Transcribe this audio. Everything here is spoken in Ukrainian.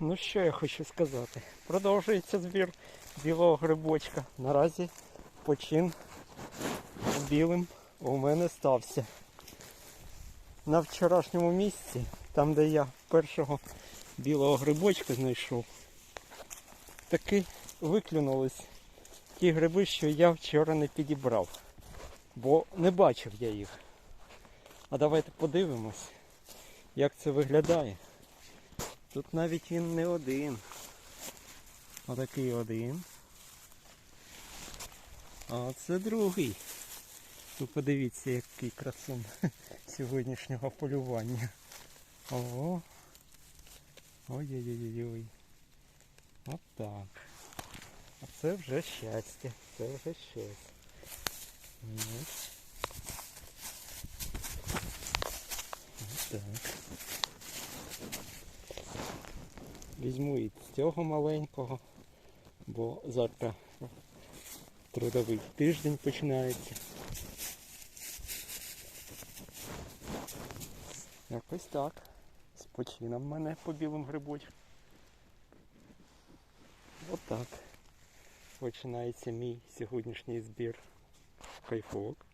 Ну що я хочу сказати? Продовжується збір білого грибочка. Наразі почин білим у мене стався. На вчорашньому місці, там де я першого білого грибочка знайшов, таки виклюнулись ті гриби, що я вчора не підібрав. Бо не бачив я їх. А давайте подивимось, як це виглядає. Тут навіть він не один. Отакий один. А це другий. Ви подивіться, який красун сьогоднішнього полювання. Ого. Ой-ой-ой-ой. От так. А це вже щастя. Це вже щастя. Ось. Ось так. Візьму і цього маленького, бо завтра трудовий тиждень починається. Якось так. З почином мене по білим грибочкам. Отак. Починається мій сьогоднішній збір кайфовок.